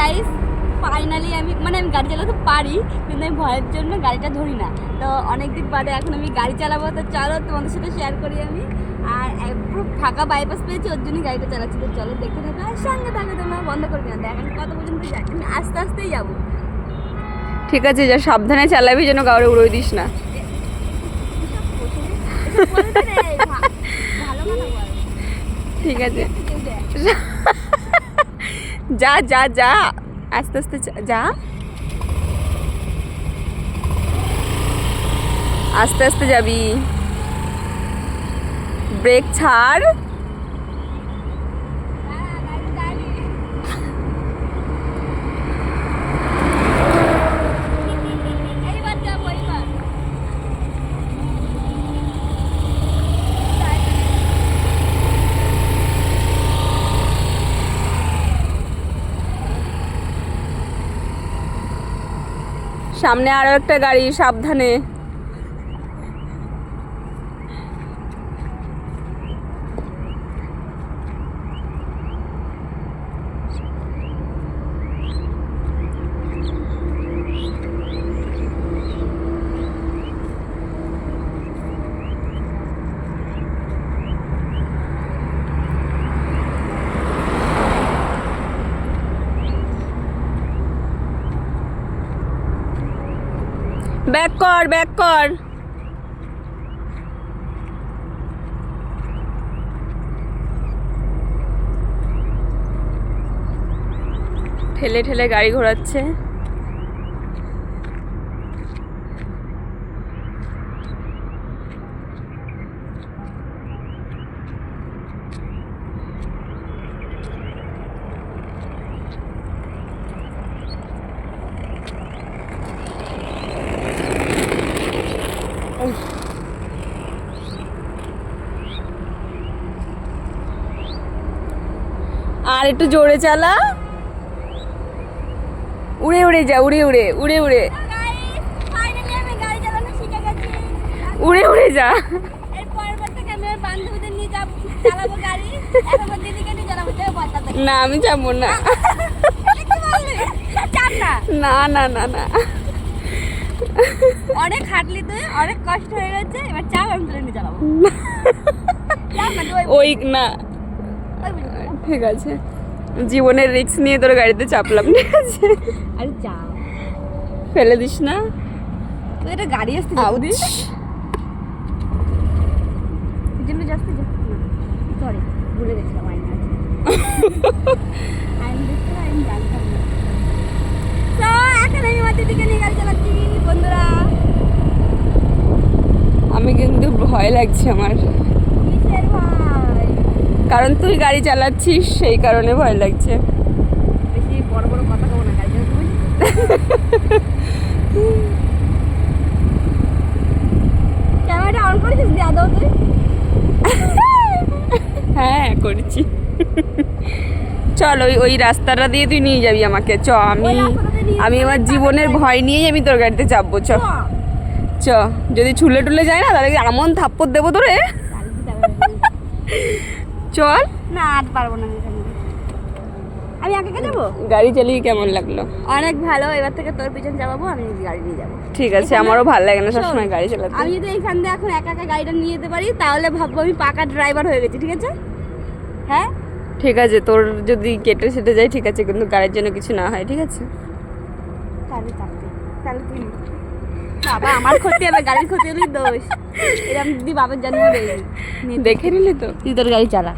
Guys finally আমি মানে আমি গাড়ি চালাতে পারি কিন্তু আমি ভয়ের জন্য গাড়িটা ধরি না। তো অনেক দিন বাদে এখন আমি গাড়ি চালাবো তো চলো তোমাদের সাথে শেয়ার করি আমি। আর পুরো ফাঁকা বাইপাস পেয়েছি ওর জন্যই গাড়িটা চালাচ্ছি। তো চলো দেখতে থাকো আর সঙ্গে থাকো তোমরা বন্ধ করবে না দেখেন কত পর্যন্ত যাই আমি আস্তে আস্তেই যাব। ঠিক আছে যা সাবধানে চালাবি যেন কাউরে উড়োই দিস না। ঠিক আছে। যা যা যা আস্তে আস্তে চা- যা আস্তে আস্তে যাবি ব্রেক ছাড় হ্যাঁ, গাড়ি গাড়ি। এইবার যাব, এইবার। সামনে আরও একটা গাড়ি সাবধানে। ব্যাক কর ব্যাক কর। ঠেলে ঠেলে গাড়ি ঘোরাচ্ছে। আর একটু জোরে চালা উড়ে উড়ে যা উড়ে উড়ে উড়ে উড়ে। উড়ে উড়ে যা। না আমি যাব না না। না না না অনেক হাঁটলি তুই অনেক কষ্ট হয়ে গেছে এবার চাপ আমি তুলে নিয়ে চালাবো ওই- না। ঠিক আছে জীবনের রিস্ক নিয়ে তোর গাড়িতে চাপলাম ঠিক আছে আরে চাপ ফেলে দিস না। তুই এটা গাড়ি আসতে আউচ। যেগুলো যাচ্ছে সরি ভুলে গেছিলাম আইন না আমি কিন্তু ভয় লাগছে আমার। কারণ তুই গাড়ি চালাচ্ছিস সেই কারণে ভয় লাগছে। অন করেছিস তুই হ্যাঁ করেছি। চল ওই ওই রাস্তাটা দিয়ে তুই নিয়ে যাবি আমাকে। চ আমি আমি আমার জীবনের ভয় নিয়েই আমি তোর গাড়িতে চাপবো চ। চ। যদি ছুলে টুলে যায় না তাহলে এমন থাপ্পড় দেবো তোরে? চল। না আর পারব না আমি একা একা যাব? গাড়ি চালিয়ে কেমন লাগল? অনেক ভালো এবার থেকে তোর পিছন চাপাবো আমি গাড়ি নিয়ে যাব। ঠিক আছে আমারও ভালো লাগে না সবসময় গাড়ি চালাতে। আমি যদি এইখান দিয়ে এখন একা একা গাড়িটা নিয়ে যেতে পারি তাহলে ভাববো আমি পাকা ড্রাইভার হয়ে গেছি ঠিক আছে? হ্যাঁ? ঠিক আছে তোর যদি কেটে সেটে যায় ঠিক আছে কিন্তু গাড়ির জন্য কিছু না হয় ঠিক আছে? তাহলে তাহলে তুই বাবা আমার ক্ষতি হবে গাড়ির ক্ষতি হলেই দোষ। এরকম দিদি বাবার জন্ম দেখে নিলি তো? তুই তোর গাড়ি চালা।